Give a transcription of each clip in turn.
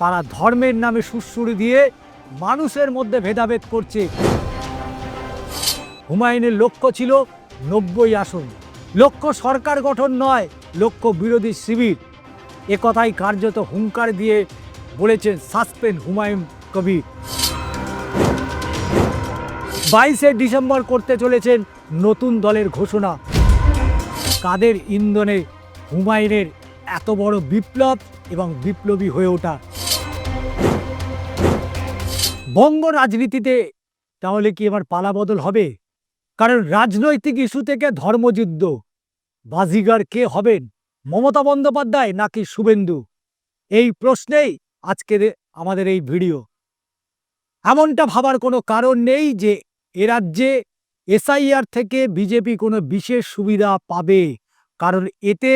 তারা ধর্মের নামে সুরসুরি দিয়ে মানুষের মধ্যে ভেদাভেদ করছে। হুমায়ুনের লক্ষ্য ছিল নব্বই আসন। লক্ষ্য সরকার গঠন নয়, লক্ষ্য বিরোধী শিবির। এ কথাই কার্যত হুঙ্কার দিয়ে বলেছেন সাসপেন্ড হুমায়ুন কবির। বাইশে ডিসেম্বর করতে চলেছেন নতুন দলের ঘোষণা। কাদের ইন্ধনে হুমায়ুনের এত বড় বিপ্লব এবং বিপ্লবী হয়ে ওঠা? বঙ্গ রাজনীতিতে তাহলে কি এবার পালাবদল হবে? কারণ রাজনৈতিক ইস্যু থেকে ধর্মযুদ্ধ। বাজিগার কে হবেন? মমতা বন্দ্যোপাধ্যায় নাকি শুভেন্দু? এই প্রশ্নেই আজকের আমাদের এই ভিডিও। এমনটা ভাবার কোনো কারণ নেই যে এ রাজ্যে এসআইআর থেকে বিজেপি কোনো বিশেষ সুবিধা পাবে। কারণ এতে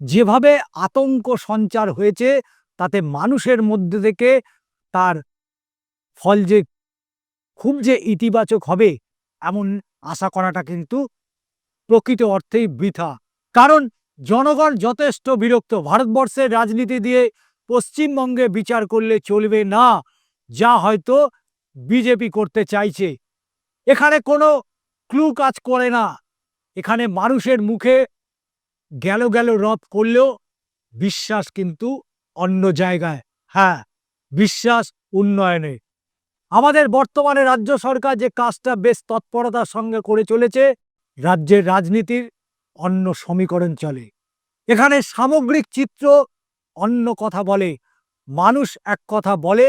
যেভাবে আতঙ্ক সঞ্চার হয়েছে, তাতে মানুষের মধ্যে থেকে তার ফল যে খুব যে ইতিবাচক হবে, এমন আশা করাটা কিন্তু প্রকৃত অর্থেই বৃথা। কারণ জনগণ যথেষ্ট বিরক্ত। ভারতবর্ষের রাজনীতি দিয়ে পশ্চিমবঙ্গে বিচার করলে চলবে না, যা হয়তো বিজেপি করতে চাইছে। এখানে কোনো ক্লু কাজ করে না। এখানে মানুষের মুখে গেল গেল রথ করলেও বিশ্বাস কিন্তু অন্য জায়গায়। হ্যাঁ বিশ্বাস উন্নয়নে। আমাদের বর্তমানে রাজ্য সরকার যে কাজটা বেশ তৎপরতার সঙ্গে করে চলেছে, রাজ্যের রাজনীতির অন্য সমীকরণ চলে। এখানে সামগ্রিক চিত্র অন্য কথা বলে, মানুষ এক কথা বলে,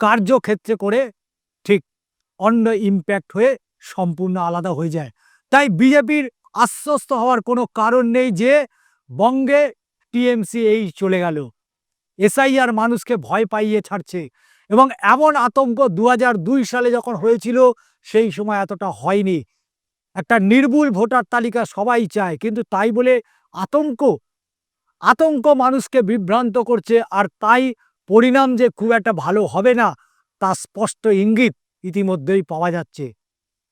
কার্যক্ষেত্রে করে ঠিক অন্য ইম্প্যাক্ট হয়ে সম্পূর্ণ আলাদা হয়ে যায়। তাই বিজেপির আশ্বস্ত হওয়ার কোনো কারণ নেই যে বঙ্গে টিএমসি এই চলে গেল। এসআইআর মানুষকে ভয় পাইয়ে ছাড়ছে। এবং এমন আতঙ্ক দু সালে যখন হয়েছিল, সেই সময় এতটা হয়নি। একটা নির্ভুল ভোটার তালিকা সবাই চায়, কিন্তু তাই বলে আতঙ্ক। আতঙ্ক মানুষকে বিভ্রান্ত করছে, আর তাই পরিণাম যে খুব একটা ভালো হবে না, তা স্পষ্ট ইঙ্গিত ইতিমধ্যেই পাওয়া যাচ্ছে।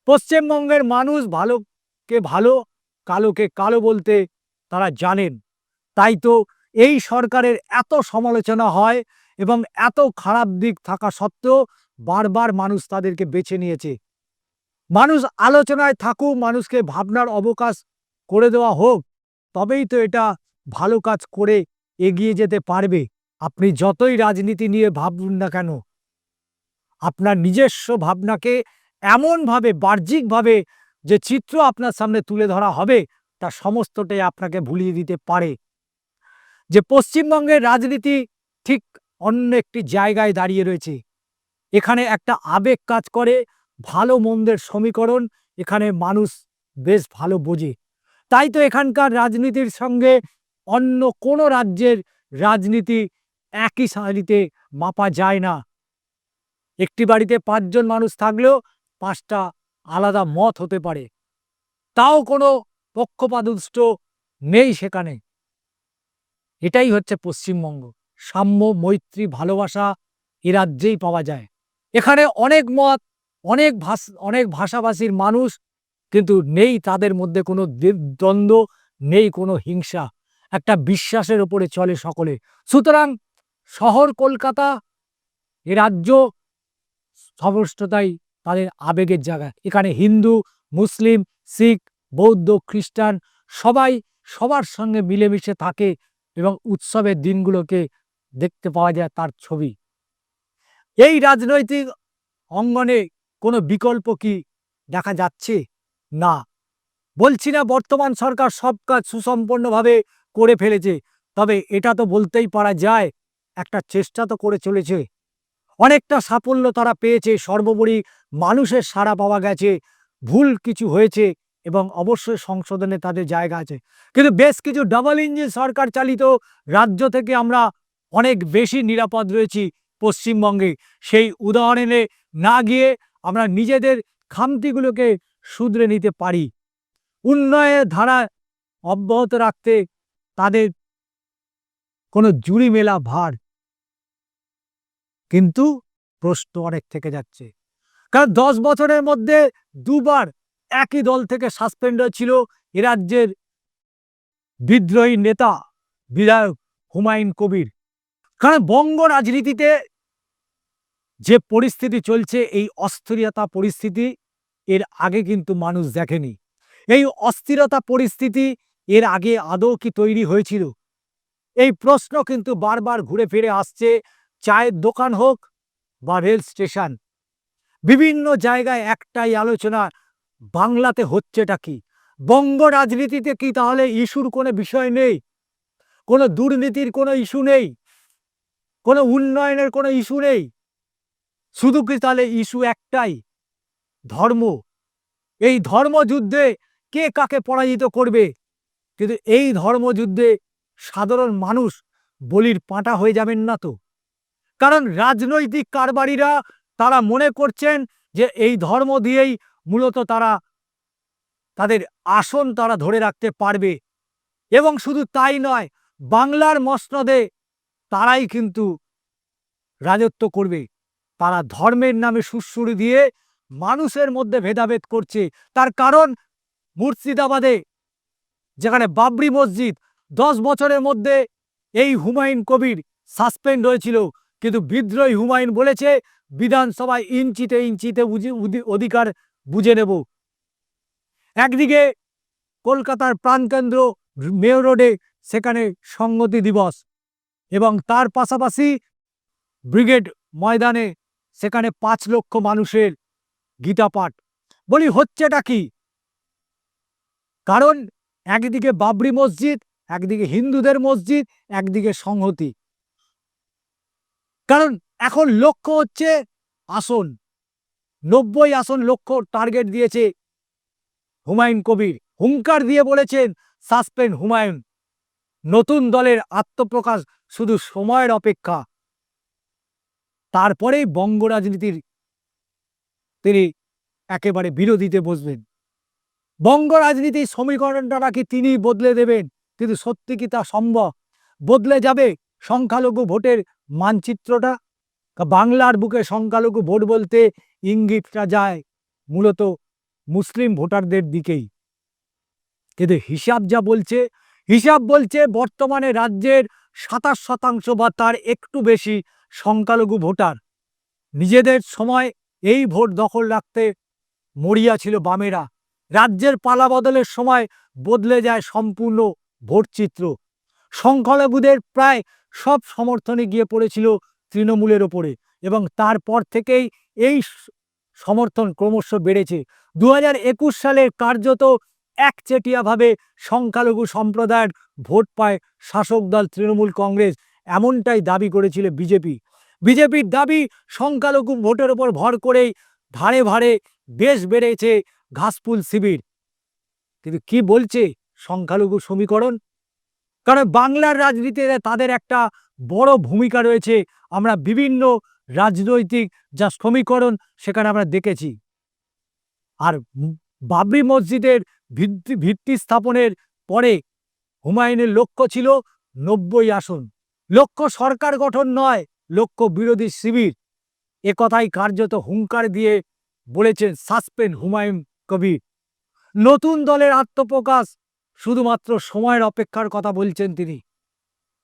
পশ্চিমবঙ্গের মানুষ ভালোকে ভালো, কালোকে কালো বলতে তারা জানেন। তাই তো এই সরকারের এত সমালোচনা হয় এবং এত খারাপ দিক থাকা সত্ত্বেও বারবার মানুষ তাদেরকে বেছে নিয়েছে। মানুষ আলোচনায় থাকুক, মানুষকে ভাবনার অবকাশ করে দেওয়া হোক, তবেই তো এটা ভালো কাজ করে এগিয়ে যেতে পারবে। আপনি যতই রাজনীতি নিয়ে ভাবুন না কেন, আপনার নিজস্ব ভাবনাকে এমনভাবে, বাহ্যিকভাবে যে চিত্র আপনার সামনে তুলে ধরা হবে, তা সমস্তটাই আপনাকে ভুলিয়ে দিতে পারে। যে পশ্চিমবঙ্গের রাজনীতি ঠিক অন্য একটি জায়গায় দাঁড়িয়ে রয়েছে। এখানে একটা আবেগ কাজ করে, ভালো মন্দের সমীকরণ, এখানে মানুষ বেশ ভালো বোঝে। তাই তো এখানকার রাজনীতির সঙ্গে অন্য কোনো রাজ্যের রাজনীতি একই সারিতে মাপা যায় না। একটি বাড়িতে পাঁচজন মানুষ থাকলেও পাঁচটা আলাদা মত হতে পারে। তাও কোনো পক্ষপাতদুষ্ট নেই সেখানে। এটাই হচ্ছে পশ্চিমবঙ্গ। সাম্য, মৈত্রী, ভালোবাসা এ রাজ্যেই পাওয়া যায়। এখানে অনেক মত, অনেক ভাষ, অনেক ভাষাভাষীর মানুষ কিন্তু নেই তাদের মধ্যে কোনো দ্বে- দ্বন্দ্ব, নেই কোনো হিংসা। একটা বিশ্বাসের ওপরে চলে সকলে। সুতরাং শহর কলকাতা এ রাজ্য সমস্তটাই তাদের আবেগের জায়গা। এখানে হিন্দু, মুসলিম, শিখ, বৌদ্ধ, খ্রিস্টান সবাই সবার সঙ্গে মিলেমিশে থাকে এবং উৎসবের দিনগুলোকে দেখতে পাওয়া যায় তার ছবি। এই রাজনৈতিক অঙ্গনে কোনো বিকল্প কি দেখা যাচ্ছে? না। বলছি না, বর্তমান সরকার সব কাজ সুসম্পন্নভাবে করে ফেলেছে, তবে এটা তো বলতেই পারা যায়, একটা চেষ্টা তো করে চলেছে। অনেকটা সাফল্য তারা পেয়েছে, সর্বোপরি মানুষের সাড়া পাওয়া গেছে, ভুল কিছু হয়েছে এবং অবশ্যই সংশোধনে তাদের জায়গা আছে। কিন্তু বেশ কিছু ডাবল ইঞ্জিন সরকার চালিত রাজ্য থেকে আমরা অনেক বেশি নিরাপদ রয়েছি পশ্চিমবঙ্গে। সেই উদাহরণে না গিয়ে আমরা নিজেদের খামতিগুলোকে শুধরে নিতে পারি। উন্নয়নের ধারা অব্যাহত রাখতে তাদের কোনো জুড়ি মেলা ভার কিন্তু প্রশ্ন অনেক থেকে যাচ্ছে। কারণ দশ বছরের মধ্যে দুবার একই দল থেকে সাসপেন্ড হয়েছিল এ রাজ্যের বিদ্রোহী নেতা, বিধায়ক হুমায়ুন কবির। কারণ বঙ্গ রাজনীতিতে যে পরিস্থিতি চলছে, এই অস্থিরতা পরিস্থিতি এর আগে কিন্তু মানুষ দেখেনি। এই অস্থিরতা পরিস্থিতি এর আগে আদৌ কি তৈরি হয়েছিল? এই প্রশ্ন কিন্তু বারবার ঘুরে ফিরে আসছে, চায়ের দোকান হোক বা রেল স্টেশন। বিভিন্ন জায়গায় একটাই আলোচনা, বাংলাতে হচ্ছেটা কি? বঙ্গ রাজনীতিতে কি তাহলে ইস্যুর কোনো বিষয় নেই? কোনো দুর্নীতির কোনো ইস্যু নেই? কোনো উন্নয়নের কোনো ইস্যু নেই। শুধু কি তাহলে ইস্যু একটাই? ধর্ম। এই ধর্মযুদ্ধে কে কাকে পরাজিত করবে? কিন্তু এই ধর্মযুদ্ধে সাধারণ মানুষ বলির পাঁটা হয়ে যাবেন না তো। কারণ রাজনৈতিক কারবারিরা তারা মনে করছেন যে এই ধর্ম দিয়েই মূলত তারা তাদের আসন তারা ধরে রাখতে পারবে। এবং শুধু তাই নয়, বাংলার মসনদে তারাই কিন্তু রাজত্ব করবে। তারা ধর্মের নামে সুরসুরি দিয়ে মানুষের মধ্যে ভেদাভেদ করছে। তার কারণ মুর্শিদাবাদে, যেখানে বাবরি মসজিদ, দশ বছরের মধ্যে এই হুমায়ুন কবির সাসপেন্ড হয়েছিল। কিন্তু বিদ্রোহী হুমায়ুন বলেছে, বিধানসভায় ইঞ্চিতে ইঞ্চিতে অধিকার বুঝে নেব। একদিকে কলকাতার প্রাণকেন্দ্র মেয়র রোডে সেখানে সংগতি দিবস। এবং তার পাশাপাশি ব্রিগেড ময়দানে সেখানে পাঁচ লক্ষ মানুষের গীতা পাঠ। বলি, হচ্ছেটা কি? কারণ একদিকে বাবরি মসজিদ, একদিকে হিন্দুদের মসজিদ, একদিকে সংহতি। কারণ এখন লক্ষ্য হচ্ছে আসন। নব্বই আসন লক্ষ্য টার্গেট দিয়েছে হুমায়ুন কবির। হুঙ্কার দিয়ে বলেছেন সাসপেন্ড হুমায়ুন। নতুন দলের আত্মপ্রকাশ শুধু সময়ের অপেক্ষা। তারপরেই বঙ্গ রাজনীতির তিনি একেবারে বিরোধীতে বসবেন। বঙ্গ রাজনীতির সমীকরণটা নাকি তিনি বদলে দেবেন, কিন্তু সত্যি কি তা সম্ভব? বদলে যাবে সংখ্যালঘু ভোটের মানচিত্রটা? বাংলার বুকে সংখ্যালঘু ভোট বলতে ইঙ্গিতটা যায় মূলত মুসলিম ভোটারদের দিকেই। কিন্তু হিসাব যা বলছে হিসাব বলছে বর্তমানে রাজ্যের সাতাশ শতাংশ বা তার একটু বেশি সংখ্যালঘু ভোটার। নিজেদের সময় এই ভোট দখল রাখতে মরিয়া ছিল বামেরা। রাজ্যের পালা বদলের সময় বদলে যায় সম্পূর্ণ ভোটচিত্র সংখ্যালঘুদের প্রায় সব সমর্থনে গিয়ে পড়েছিল তৃণমূলের ওপরে এবং তারপর থেকেই এই সমর্থন ক্রমশ বেড়েছে। দু সালের কার্যত একচেটিয়াভাবে সংখ্যালঘু সম্প্রদায়ের ভোট পায় শাসক দল তৃণমূল কংগ্রেস, এমনটাই দাবি করেছিল বিজেপি। বিজেপির দাবি, সংখ্যালঘু ভোটের ওপর ভর করেই ধারে ভারে বেশ বেড়েছে ঘাসফুল শিবির। কিন্তু কি বলছে সংখ্যালঘু সমীকরণ? কারণ বাংলার রাজনীতিতে তাদের একটা বড় ভূমিকা রয়েছে। আমরা বিভিন্ন রাজনৈতিক যা সমীকরণ সেখানে আমরা দেখেছি। আর বাবরি মসজিদের ভিত্তি ভিত্তি স্থাপনের পরে হুমায়ুনের লক্ষ্য ছিল নব্বই আসন। লক্ষ্য সরকার গঠন নয়, লক্ষ্য বিরোধী শিবির। এ কথাই কার্যত হুঙ্কার দিয়ে বলেছেন সাসপেন্ড হুমায়ুন কবির। নতুন দলের আত্মপ্রকাশ শুধুমাত্র সময়ের অপেক্ষার কথা বলছেন তিনি।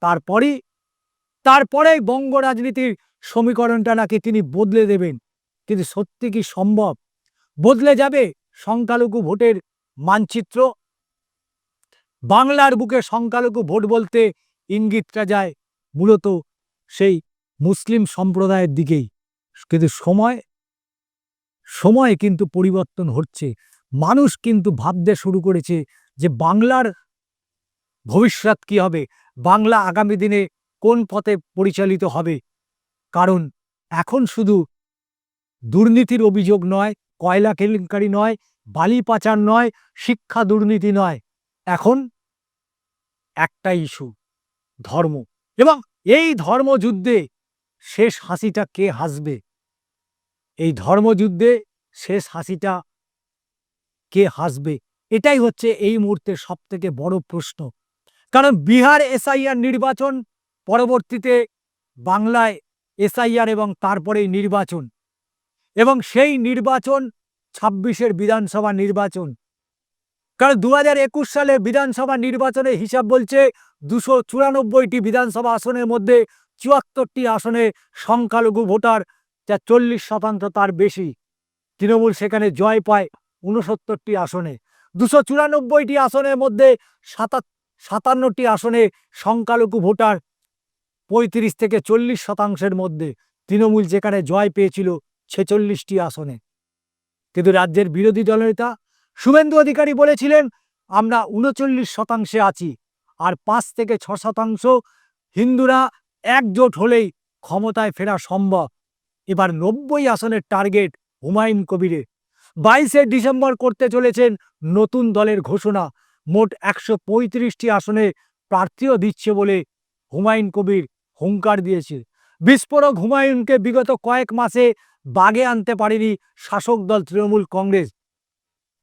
তারপরই, তারপরেই বঙ্গ রাজনীতির সমীকরণটা নাকি তিনি বদলে দেবেন। কিন্তু সত্যি কি সম্ভব? বদলে যাবে সংখ্যালঘু ভোটের মানচিত্র। বাংলার বুকে সংখ্যালঘু ভোট বলতে ইঙ্গিতটা যায় মূলত সেই মুসলিম সম্প্রদায়ের দিকেই। কিন্তু সময় সময় কিন্তু পরিবর্তন হচ্ছে। মানুষ কিন্তু ভাবতে শুরু করেছে যে বাংলার ভবিষ্যৎ কি হবে? বাংলা আগামী দিনে কোন পথে পরিচালিত হবে? কারণ এখন শুধু দুর্নীতির অভিযোগ নয়, কয়লা কেলেঙ্কারি নয় বালি পাচার নয়, শিক্ষা দুর্নীতি নয়। এখন একটা ইস্যু ধর্ম। এবং এই ধর্মযুদ্ধে শেষ হাসিটা কে হাসবে? এই ধর্মযুদ্ধে শেষ হাসিটা কে হাসবে? এটাই হচ্ছে এই মুহূর্তে সব থেকে বড় প্রশ্ন। কারণ বিহার এসআইআর নির্বাচন, পরবর্তীতে বাংলায় এসআইআর এবং তারপরেই নির্বাচন। এবং সেই নির্বাচন ছাব্বিশের বিধানসভা নির্বাচন। কারণ দু হাজার একুশ সালে বিধানসভা নির্বাচনের হিসাব বলছে দুশো চুরানব্বইটি বিধানসভা আসনের মধ্যে চুয়াত্তরটি আসনে সংখ্যালঘু ভোটার, যা চল্লিশ শতাংশ তার বেশি। তৃণমূল সেখানে জয় পায় ঊনসত্তরটি আসনে। দুশো চুরানব্বইটি আসনের মধ্যে সাতাত সাতান্নটি আসনে সংখ্যালঘু ভোটার, পঁয়ত্রিশ থেকে চল্লিশ শতাংশের মধ্যে। তৃণমূল যেখানে জয় পেয়েছিল ছেচল্লিশটি আসনে। কিন্তু রাজ্যের বিরোধী দলনেতা শুভেন্দু অধিকারী বলেছিলেন, আমরা উনচল্লিশ শতাংশে আছি আর পাঁচ থেকে ছ শতাংশ হিন্দুরা একজোট হলেই ক্ষমতায় ফেরা সম্ভব। এবার নব্বই আসনের টার্গেট হুমায়ুন কবিরে বাইশে ডিসেম্বর করতে চলেছেন নতুন দলের ঘোষণা। মোট একশো পঁয়ত্রিশটি আসনে প্রার্থীও দিচ্ছে বলে হুমায়ুন কবির হুঙ্কার দিয়েছে। বিস্ফোরক হুমায়ুনকে বিগত কয়েক মাসে বাগে আনতে পারেনি শাসক দল তৃণমূল কংগ্রেস।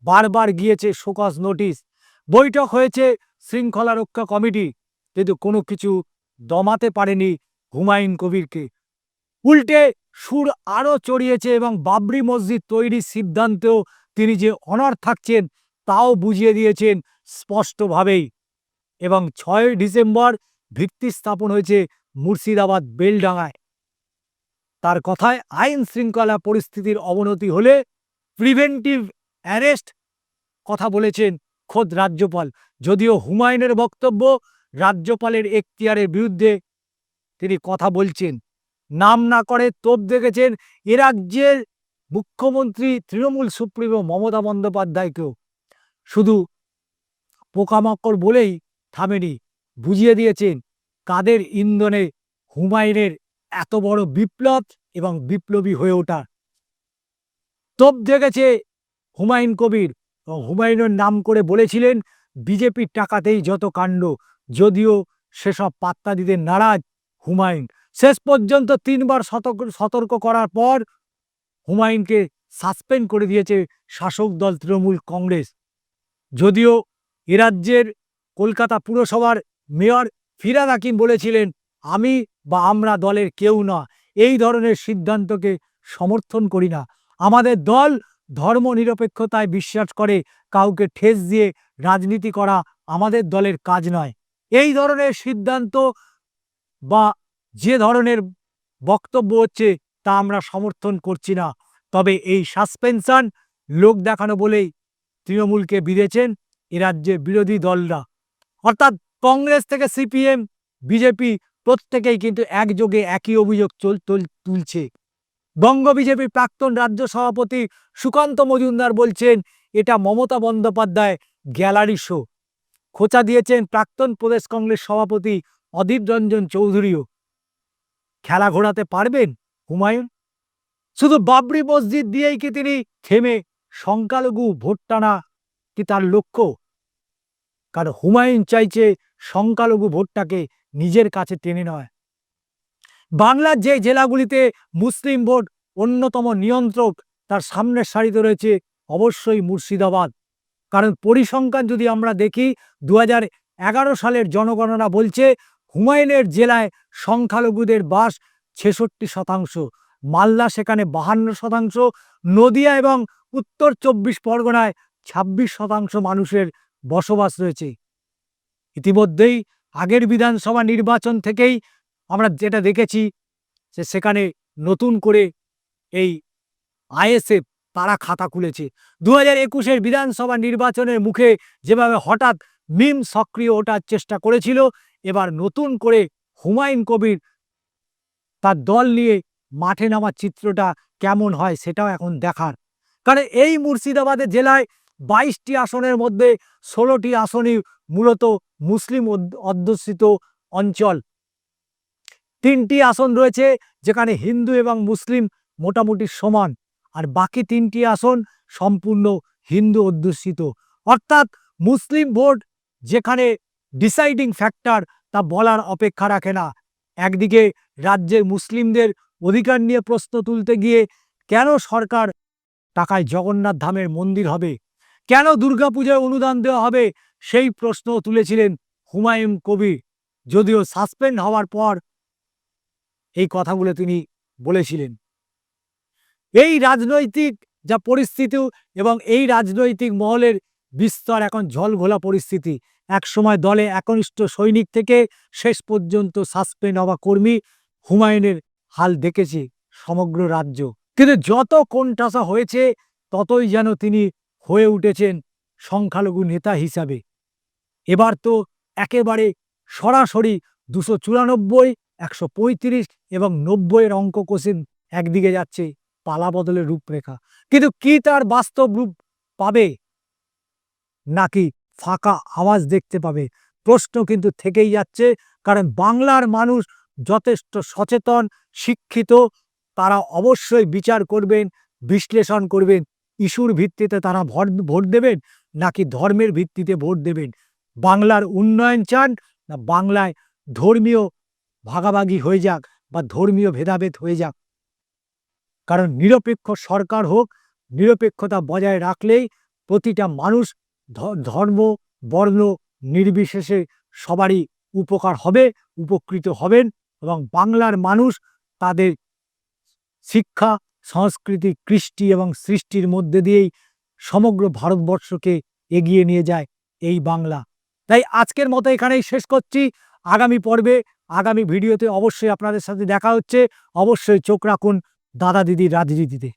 বারবার গিয়েছে শোকজ নোটিশ। বৈঠক হয়েছে শৃঙ্খলা রক্ষা কমিটি, কিন্তু কোনো কিছু দমাতে পারেনি হুমায়ুন কবিরকে। উল্টে সুর আরও চড়িয়েছে এবং বাবরি মসজিদ তৈরির সিদ্ধান্তেও তিনি যে অনার থাকছেন, তাও বুঝিয়ে দিয়েছেন স্পষ্টভাবেই। এবং ছয় ডিসেম্বর ভিত্তি স্থাপন হয়েছে মুর্শিদাবাদ বেলডাঙায় তার কথায় আইন শৃঙ্খলা পরিস্থিতির অবনতি হলে প্রিভেন্টিভ অ্যারেস্ট, কথা বলেছেন খোদ রাজ্যপাল। যদিও হুমায়ুনের বক্তব্য রাজ্যপালের এখতিয়ারের বিরুদ্ধে তিনি কথা বলছেন। নাম না করে তোপ দেখেছেন এ রাজ্যের মুখ্যমন্ত্রী তৃণমূল সুপ্রিমো মমতা বন্দ্যোপাধ্যায়কেও। শুধু পোকামাকড় বলেই থামেনি, বুঝিয়ে দিয়েছেন কাদের ইন্ধনে হুমায়ুনের এত বড় বিপ্লব এবং বিপ্লবী হয়ে ওঠা। তোপ দেখেছে হুমায়ুন কবির হুমায়ুনের নাম করে বলেছিলেন, বিজেপির টাকাতেই যত কাণ্ড, যদিও সেসব পাত্তা দিতে নারাজ হুমায়ুন। শেষ পর্যন্ত তিনবার সতর্ক সতর্ক করার পর হুমায়ুনকে সাসপেন্ড করে দিয়েছে শাসক দল তৃণমূল কংগ্রেস। যদিও এ রাজ্যের কলকাতা পুরসভার মেয়র ফিরাদ হাকিম বলেছিলেন, আমি বা আমরা দলের কেউ না, এই ধরনের সিদ্ধান্তকে সমর্থন করি না। আমাদের দল ধর্মনিরপেক্ষতায় বিশ্বাস করে, কাউকে ঠেস দিয়ে রাজনীতি করা আমাদের দলের কাজ নয়। এই ধরনের সিদ্ধান্ত বা যে ধরনের বক্তব্য হচ্ছে তা আমরা সমর্থন করছি না। তবে এই সাসপেনশন লোক দেখানো বলেই তৃণমূলকে বিঁধেছেন এ রাজ্যের বিরোধী দলরা। অর্থাৎ কংগ্রেস থেকে সিপিএম, বিজেপি প্রত্যেকেই কিন্তু একযোগে একই অভিযোগ চল, তুল- তুলছে। বঙ্গ বিজেপির প্রাক্তন রাজ্য সভাপতি সুকান্ত মজুমদার বলছেন, এটা মমতা বন্দ্যোপাধ্যায় গ্যালারি শো। খোঁচা দিয়েছেন প্রাক্তন প্রদেশ কংগ্রেস সভাপতি অধীর রঞ্জন চৌধুরীও। খেলা ঘোরাতে পারবেন হুমায়ুন? শুধু বাবরি মসজিদ দিয়েই কি তিনি থেমে সংখ্যালঘু ভোট টানা কি তার লক্ষ্য? কারণ হুমায়ুন চাইছে সংখ্যালঘু ভোটটাকে নিজের কাছে টেনে নয় বাংলার যে জেলাগুলিতে মুসলিম ভোট অন্যতম নিয়ন্ত্রক তার সামনের সারিতে রয়েছে অবশ্যই মুর্শিদাবাদ। কারণ পরিসংখ্যান যদি আমরা দেখি দু সালের জনগণনা বলছে হুমায়ুনের জেলায় সংখ্যালঘুদের বাস ছেষট্টি শতাংশ, মালদা সেখানে বাহান্ন শতাংশ, নদিয়া এবং উত্তর চব্বিশ পরগনায় ছাব্বিশ শতাংশ মানুষের বসবাস রয়েছে। ইতিমধ্যেই আগের বিধানসভা নির্বাচন থেকেই আমরা যেটা দেখেছি যে সেখানে নতুন করে এই আইএসএফ তারা খাতা খুলেছে। দু হাজার একুশের বিধানসভা নির্বাচনের মুখে যেভাবে হঠাৎ মিম সক্রিয় ওঠার চেষ্টা করেছিল, এবার নতুন করে হুমায়ুন কবির তার দল নিয়ে মাঠে নামার চিত্রটা কেমন হয় সেটাও এখন দেখার। কারণ এই মুর্শিদাবাদের জেলায় বাইশটি আসনের মধ্যে ষোলোটি আসনই মূলত মুসলিম অধ্যুষিত অঞ্চল। তিনটি আসন রয়েছে, যেখানে হিন্দু এবং মুসলিম মোটামুটি সমান, আর বাকি তিনটি আসন সম্পূর্ণ হিন্দু অধ্যুষিত। অর্থাৎ মুসলিম ভোট যেখানে ডিসাইডিং ফ্যাক্টর, তা বলার অপেক্ষা রাখে না। একদিকে রাজ্যের মুসলিমদের অধিকার নিয়ে প্রশ্ন তুলতে গিয়ে, কেন সরকার টাকায় জগন্নাথ ধামের মন্দির হবে? কেন দুর্গাপূজায় অনুদান দেওয়া হবে? সেই প্রশ্ন তুলেছিলেন হুমায়ুন কবির। যদিও সাসপেন্ড হওয়ার পর এই কথাগুলো তিনি বলেছিলেন। এই রাজনৈতিক যা পরিস্থিতি এবং এই রাজনৈতিক মহলের বিস্তর এখন ঝলঘোলা পরিস্থিতি। একসময় দলে একনিষ্ঠ সৈনিক থেকে শেষ পর্যন্ত সাসপেন্ড হওয়া কর্মী হুমায়ুনের হাল দেখেছে সমগ্র রাজ্য। কিন্তু যত কোণঠাসা হয়েছে, ততই যেন তিনি হয়ে উঠেছেন সংখ্যালঘু নেতা হিসাবে। এবার তো একেবারে সরাসরি দুশো চুরানব্বই, একশো পঁয়ত্রিশ এবং নব্বইয়ের অঙ্ক কোষেন একদিকে যাচ্ছে পালা বদলের রূপরেখা। কিন্তু কি তার বাস্তব রূপ পাবে? নাকি ফাঁকা আওয়াজ দেখতে পাবে? প্রশ্ন কিন্তু থেকেই যাচ্ছে, কারণ বাংলার মানুষ যথেষ্ট সচেতন, শিক্ষিত, তারা অবশ্যই বিচার করবেন, বিশ্লেষণ করবেন, ইস্যুর ভিত্তিতে তারা ভোট ভোট দেবেন, নাকি ধর্মের ভিত্তিতে ভোট দেবেন? বাংলার উন্নয়ন চান না বাংলায় ধর্মীয় ভাগাভাগি হয়ে যাক বা ধর্মীয় ভেদাভেদ হয়ে যাক। কারণ নিরপেক্ষ সরকার হোক, নিরপেক্ষতা বজায় রাখলেই প্রতিটা মানুষ ধর্ম, বর্ণ নির্বিশেষে সবারই উপকার হবে, উপকৃত হবেন এবং বাংলার মানুষ তাদের শিক্ষা, সংস্কৃতি, কৃষ্টি এবং সৃষ্টির মধ্যে দিয়েই সমগ্র ভারতবর্ষকে এগিয়ে নিয়ে যায় এই বাংলা। তাই আজকের মতো এখানেই শেষ করছি। আগামী পর্বে, আগামী ভিডিওতে অবশ্যই আপনাদের সাথে দেখা হচ্ছে। অবশ্যই চোখ রাখুন দাদা দিদি রাজনীতিতে